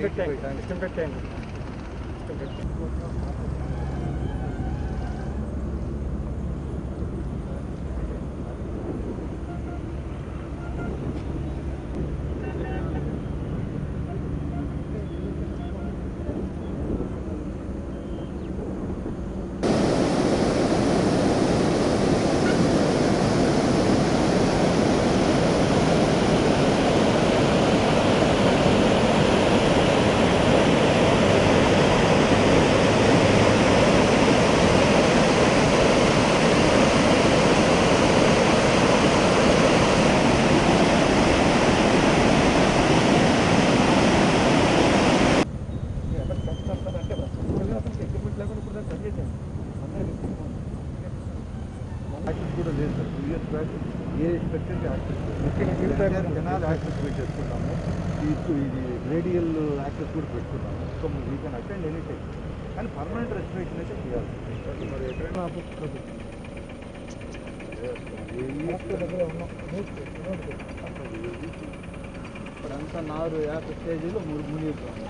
ఇష్టం పెట్టాను ఇష్టం పెట్టాను ఇష్టం పెట్టాను యాక్సెస్ కూడా లేదు sir two years back a access చేసుకున్నాము ఇది రేడియల్ యాక్సెస్ కూడా పెట్టుకున్నాము. So we can attend any time. కానీ పర్మనెంట్ రెస్ట్రిక్షన్ అయితే చేయాలి. మరి ఎక్కడైనా ఇప్పుడంతా నారు యాభై స్టేజీలో మురు మునిగిపోయింది.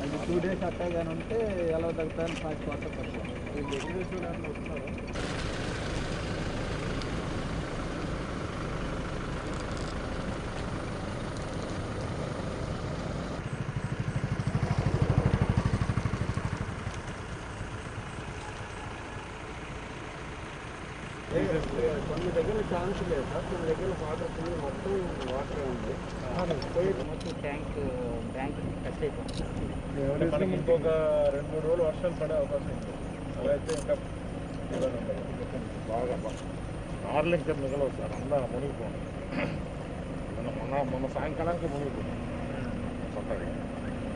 అది టూ డేస్ అట్టగానే ఉంటే ఎలా తగ్గుతాయని ఫాస్ట్ వాటర్ పడతాం కొన్ని దగ్గర ఛాన్స్ లేదు సార్ కొన్ని దగ్గర వాటర్ ఫుల్ మొత్తం వాటర్ ఉంది మొత్తం ట్యాంక్ ట్యాంక్ టచ్ అయిపోతుంది మనకి ఇంకొక రెండు మూడు రోజులు వర్షాలు పడే అవకాశం ఉంది అలా అయితే ఇంకా బాగా నార్లు ఇంకా మిగలవు సార్ అందా మునిగిపోండి మొన్న మొన్న మొన్న సాయంకాలానికి మునిగిపోయింది కొత్తగా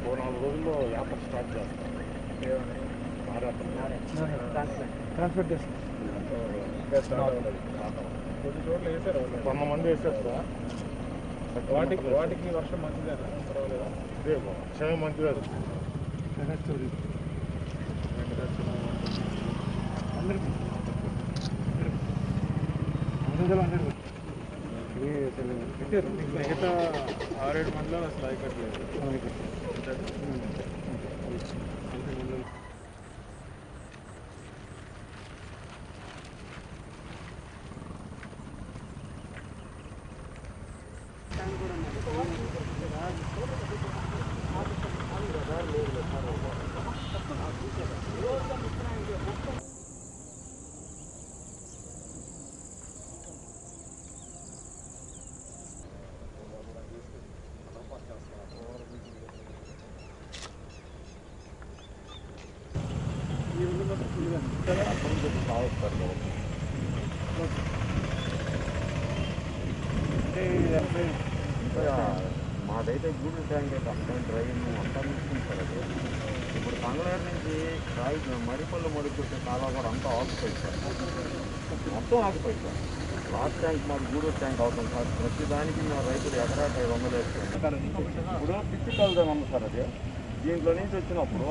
ఓ నాలుగు రోజుల్లో యాత్ర స్టార్ట్ చేస్తాం ట్రాన్స్పోర్ట్ చేస్తాం కొన్ని చోట్ల వేసారు కొంతమంది వాటికి వాటికి వర్షం మంచిదేనా పర్వాలేదా ఇదే వర్షమే మంచిదే మిగతా ఆరేడు మందిలో అసలు అయికట్లేదు మాదైతే గూడు ట్యాంక్ అయితే అంతా డ్రైవింగ్ అంతా తీసుకుంటారు అది. ఇప్పుడు కంగళూరు నుంచి రాయి మరిపల్లి మడుకుంటే కాలువ కూడా అంతా ఆగిపోయింది సార్ మొత్తం ఆగిపోయింది సార్ లాస్ట్ ట్యాంక్ మాది గూడూరు ట్యాంక్ అవుతుంది. సార్ ప్రతి దానికి మా రైతులు ఎకరాకి ఐదు వందలు వేసుకుంటారు ఇప్పుడు పిచ్చి కలుదాం సార్ అది. దీంట్లో నుంచి వచ్చినప్పుడు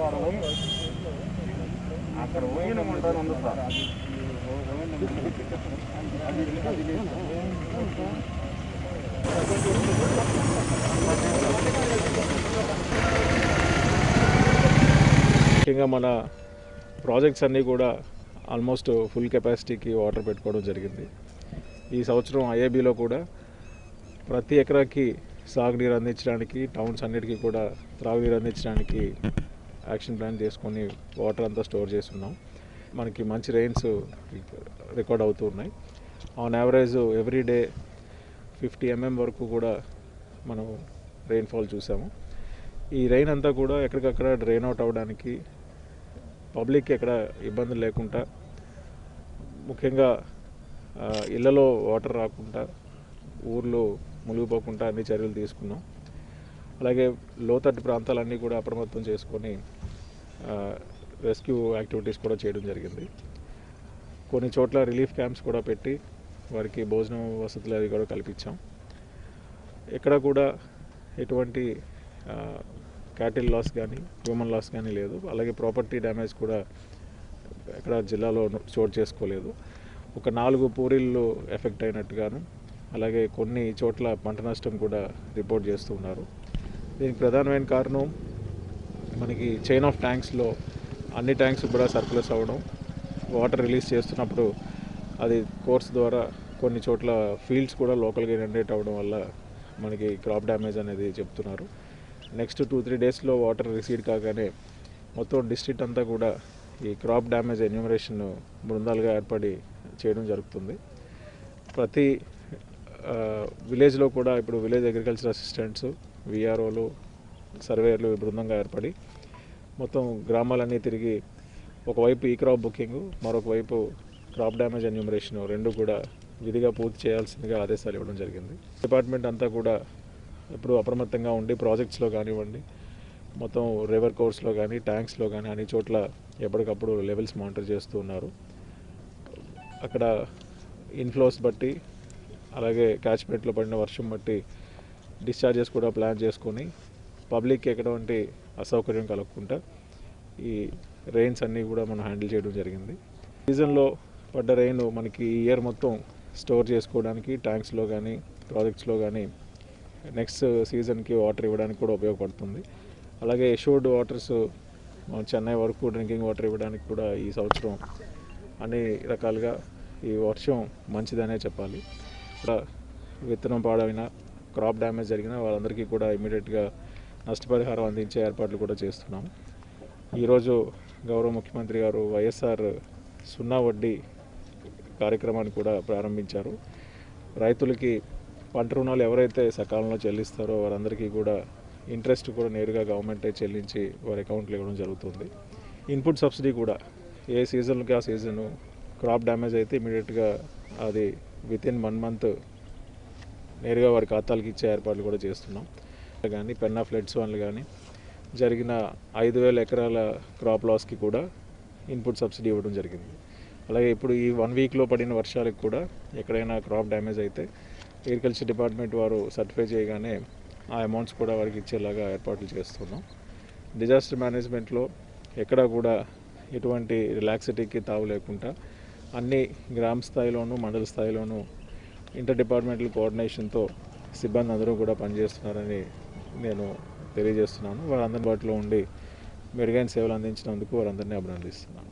అక్కడ పోయిన ఉంటాను ఉంది సార్. ముఖ్యంగా మన ప్రాజెక్ట్స్ అన్నీ కూడా ఆల్మోస్ట్ ఫుల్ కెపాసిటీకి వాటర్ పెట్టుకోవడం జరిగింది. ఈ సంవత్సరం ఐఏబీలో కూడా ప్రతి ఎకరాకి సాగునీరు అందించడానికి టౌన్స్ అన్నిటికీ కూడా త్రాగునీరు అందించడానికి యాక్షన్ ప్లాన్ చేసుకొని వాటర్ అంతా స్టోర్ చేస్తున్నాం. మనకి మంచి రెయిన్స్ రికార్డ్ అవుతూ ఉన్నాయి. On average every day fifty MM వరకు కూడా మనం రెయిన్ఫాల్ చూసాము. ఈ రెయిన్ అంతా కూడా ఎక్కడికక్కడ డ్రైన్ అవుట్ అవ్వడానికి పబ్లిక్ ఎక్కడ ఇబ్బందులు లేకుండా ముఖ్యంగా ఇళ్ళలో ఇళ్ళలో వాటర్ రాకుండా ఊర్లో మునిగిపోకుండా అన్ని చర్యలు తీసుకున్నాం. అలాగే లోతట్టు ప్రాంతాలన్నీ కూడా అప్రమత్తం చేసుకొని రెస్క్యూ యాక్టివిటీస్ కూడా చేయడం జరిగింది. కొన్ని చోట్ల రిలీఫ్ క్యాంప్స్ కూడా పెట్టి వారికి భోజనం వసతులు అవి కూడా కల్పించాం. ఎక్కడ కూడా ఎటువంటి క్యాటిల్ లాస్ కానీ హ్యూమన్ లాస్ కానీ లేదు. అలాగే ప్రాపర్టీ డ్యామేజ్ కూడా ఎక్కడ జిల్లాలో చోటు చేసుకోలేదు. ఒక నాలుగు పూరిళ్ళు ఎఫెక్ట్ అయినట్టుగాను అలాగే కొన్ని చోట్ల పంట నష్టం కూడా రిపోర్ట్ చేస్తున్నారు దీనికి ప్రధానమైన కారణం మనకి చైన్ ఆఫ్ ట్యాంక్స్లో అన్ని ట్యాంక్స్ కూడా సర్క్యులస్ అవ్వడం వాటర్ రిలీజ్ చేస్తున్నప్పుడు అది కోర్స్ ద్వారా కొన్ని చోట్ల ఫీల్డ్స్ కూడా లోకల్గా జనరేట్ అవ్వడం వల్ల మనకి క్రాప్ డ్యామేజ్ అనేది చెప్తున్నారు. నెక్స్ట్ టూ త్రీ డేస్లో వాటర్ రిసీడ్ కాగానే మొత్తం డిస్ట్రిక్ట్ అంతా కూడా ఈ క్రాప్ డ్యామేజ్ ఎన్యూమరేషన్ బృందాలుగా ఏర్పడి చేయడం జరుగుతుంది. ప్రతి విలేజ్లో కూడా ఇప్పుడు విలేజ్ అగ్రికల్చర్ అసిస్టెంట్స్ విఆర్ఓలు సర్వేయర్లు బృందంగా ఏర్పడి మొత్తం గ్రామాలన్నీ తిరిగి ఒకవైపు ఈ క్రాప్ బుకింగ్ మరొక వైపు క్రాప్ డ్యామేజ్ ఎన్యూమరేషన్ రెండు కూడా విధిగా పూర్తి చేయాల్సిందిగా ఆదేశాలు ఇవ్వడం జరిగింది. డిపార్ట్మెంట్ అంతా కూడా ఎప్పుడు అప్రమత్తంగా ఉండి ప్రాజెక్ట్స్లో కానివ్వండి మొత్తం రివర్ కోర్స్లో కానీ ట్యాంక్స్లో కానీ అన్ని చోట్ల ఎప్పటికప్పుడు లెవెల్స్ మానిటర్ చేస్తూ ఉన్నారు. అక్కడ ఇన్ఫ్లోస్ బట్టి అలాగే క్యాచ్మెంట్లో పడిన వర్షం బట్టి డిశ్చార్జెస్ కూడా ప్లాన్ చేసుకొని పబ్లిక్కి ఎటువంటి అసౌకర్యం కలగకుండా ఈ రెయిన్స్ అన్నీ కూడా మనం హ్యాండిల్ చేయడం జరిగింది. సీజన్లో పడ్డ రెయిన్ మనకి ఈ ఇయర్ మొత్తం స్టోర్ చేసుకోవడానికి ట్యాంక్స్లో కానీ ప్రాజెక్ట్స్లో కానీ నెక్స్ట్ సీజన్కి వాటర్ ఇవ్వడానికి కూడా ఉపయోగపడుతుంది. అలాగే ఎషోర్డ్ వాటర్స్ చెన్నై వరకు డ్రింకింగ్ వాటర్ ఇవ్వడానికి కూడా ఈ సంవత్సరం అన్ని రకాలుగా ఈ వర్షం మంచిదనే చెప్పాలి. ఇక్కడ విత్తనం పాడైన క్రాప్ డ్యామేజ్ జరిగిన వాళ్ళందరికీ కూడా ఇమీడియట్గా నష్టపరిహారం అందించే ఏర్పాట్లు కూడా చేస్తున్నాం ఈరోజు గౌరవ ముఖ్యమంత్రి గారు వైఎస్ఆర్ సున్నా వడ్డీ కార్యక్రమాన్ని కూడా ప్రారంభించారు. రైతులకి పంట రుణాలు ఎవరైతే సకాలంలో చెల్లిస్తారో వారందరికీ కూడా ఇంట్రెస్ట్ కూడా నేరుగా గవర్నమెంటే చెల్లించి వారి అకౌంట్లో ఇవ్వడం జరుగుతుంది. ఇన్పుట్ సబ్సిడీ కూడా ఏ సీజన్కి ఆ సీజను క్రాప్ డ్యామేజ్ అయితే ఇమీడియట్గా అది విత్ ఇన్ వన్ మంత్ నేరుగా వారి ఖాతాలకు ఇచ్చే ఏర్పాట్లు కూడా చేస్తున్నాం. కానీ పెన్నా ఫ్లడ్స్ వల్ల కానీ జరిగిన ఐదు వేల ఎకరాల క్రాప్ లాస్కి కూడా ఇన్పుట్ సబ్సిడీ ఇవ్వడం జరిగింది. అలాగే ఇప్పుడు ఈ వన్ వీక్లో పడిన వర్షాలకు కూడా ఎక్కడైనా క్రాప్ డ్యామేజ్ అయితే అగ్రికల్చర్ డిపార్ట్మెంట్ వారు సర్టిఫై చేయగానే ఆ అమౌంట్స్ కూడా వారికి ఇచ్చేలాగా ఏర్పాట్లు చేస్తున్నాం. డిజాస్టర్ మేనేజ్మెంట్లో ఎక్కడా కూడా ఎటువంటి రిలాక్సిటీకి తావు లేకుండా అన్ని గ్రామ స్థాయిలోనూ మండల స్థాయిలోనూ ఇంటర్ డిపార్ట్మెంటల్ కోఆర్డినేషన్తో సిబ్బంది అందరూ కూడా పనిచేస్తున్నారని నేను తెలియజేస్తున్నాను. వారందరి బాటిలో ఉండి మెరుగైన సేవలు అందించినందుకు వారందరినీ అభినందిస్తున్నాను.